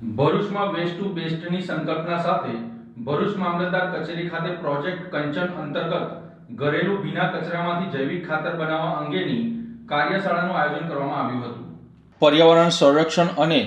ભરૂચમાં waste to બેસ્ટની સંકલ્પના સાથે ભરૂચ મામલતદાર કચેરી ખાતે પ્રોજેક્ટ કંચન અંતર્ગત ઘરેલું ભીના કચરામાંથી જૈવિક ખાતર બનાવવા અંગેની કાર્યશાળાનું આયોજન કરવામાં આવ્યું હતું. પર્યાવરણ સંરક્ષણ અને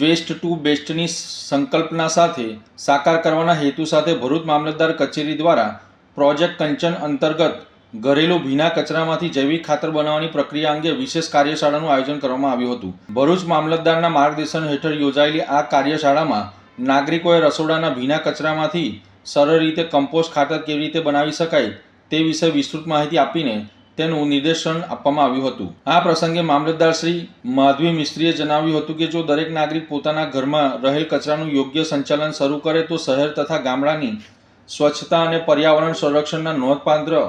વેસ્ટ ટુ બેસ્ટની સંકલ્પના સાથે સાકાર કરવાના હેતુ સાથે ભરૂચ મામલતદાર કચેરી દ્વારા પ્રોજેક્ટ કંચન અંતર્ગત ઘરેલું ભીના કચરામાંથી જૈવિક ખાતર બનાવવાની પ્રક્રિયા અંગે વિશેષ કાર્યશાળાનું આયોજન કરવામાં આવ્યું હતું. ભરૂચ મામલતદારના માર્ગદર્શન હેઠળ યોજાયેલી આ કાર્યશાળામાં નાગરિકોએ રસોડાના ભીના કચરામાંથી સરળ રીતે કમ્પોસ્ટ ખાતર કેવી રીતે બનાવી શકાય તે વિશે વિસ્તૃત માહિતી આપીને તેનું નિર્દેશન આપવામાં આવ્યું હતું. આ પ્રસંગે મામલતદાર શ્રી માધવી મિસ્ત્રીએ જણાવ્યું હતું કે જો દરેક નાગરિક પોતાના ઘરમાં રહેલ કચરાનું યોગ્ય સંચાલન શરૂ કરે તો શહેર તથા ગામડાની સ્વચ્છતા અને પર્યાવરણ સંરક્ષણના નોંધપાત્ર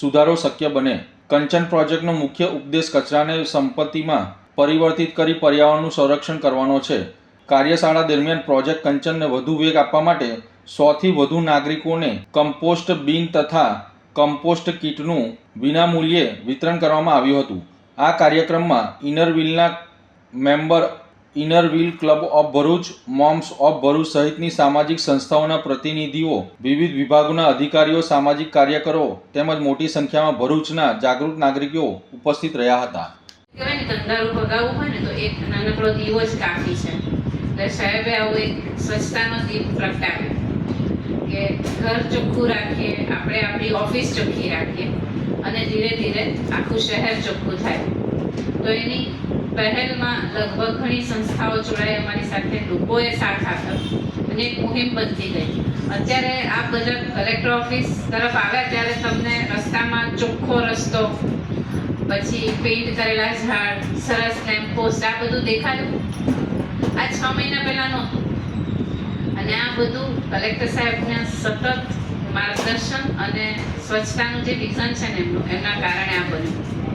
સુધારો શક્ય બને. કંચન પ્રોજેક્ટનો મુખ્ય ઉપદેશ કચરાને સંપત્તિમાં પરિવર્તિત કરી પર્યાવરણનું સંરક્ષણ કરવાનો છે. કાર્યશાળા દરમિયાન પ્રોજેક્ટ કંચનને વધુ વેગ આપવા માટે સોથી વધુ નાગરિકોને કમ્પોસ્ટ બિન તથા કમ્પોસ્ટ કીટનું વિનામૂલ્યે વિતરણ કરવામાં આવ્યું હતું. આ કાર્યક્રમમાં ઇનરવિલના member inner wheel club of Bharuch moms of Bharuch સહિતની સામાજિક સંસ્થાઓના પ્રતિનિધિઓ, વિવિધ વિભાગોના અધિકારીઓ, સામાજિક કાર્યકરો તેમજ મોટી સંખ્યામાં ભરૂચના જાગૃત નાગરિકો ઉપસ્થિત રહ્યા હતા. કહેવાય તો એક નાનકડો દીવો છે. એટલે સાહેબે આવું એક સ્વચ્છતાનો કે ઘર ચોખ્ખું રાખીએ, આપણે આપણી ઓફિસ ચોખ્ખી રાખીએ અને ધીરે ધીરે આખું શહેર ચોખ્ખું થાય. તો એની પહેલમાં લગભગ ઘણી સંસ્થાઓ જોડાઈ, અમારી સાથે લોકોએ સાથ આપ્યો અને એક મુહિમ બનતી ગઈ. અત્યારે આ બધા કલેક્ટર ઓફિસ તરફ આવ્યા ત્યારે તમને રસ્તામાં ચોખ્ખો રસ્તો, પછી પેઇન્ટ કરેલા ઝાડ, સરસ લેમ્પોસ્ટ આ બધું દેખાયું? આ છ મહિના પહેલા નહોતું. અને આ બધું કલેક્ટર સાહેબના સતત માર્ગદર્શન અને સ્વચ્છતાનું જે વિઝન છે ને એમનું, એમના કારણે આ બન્યું.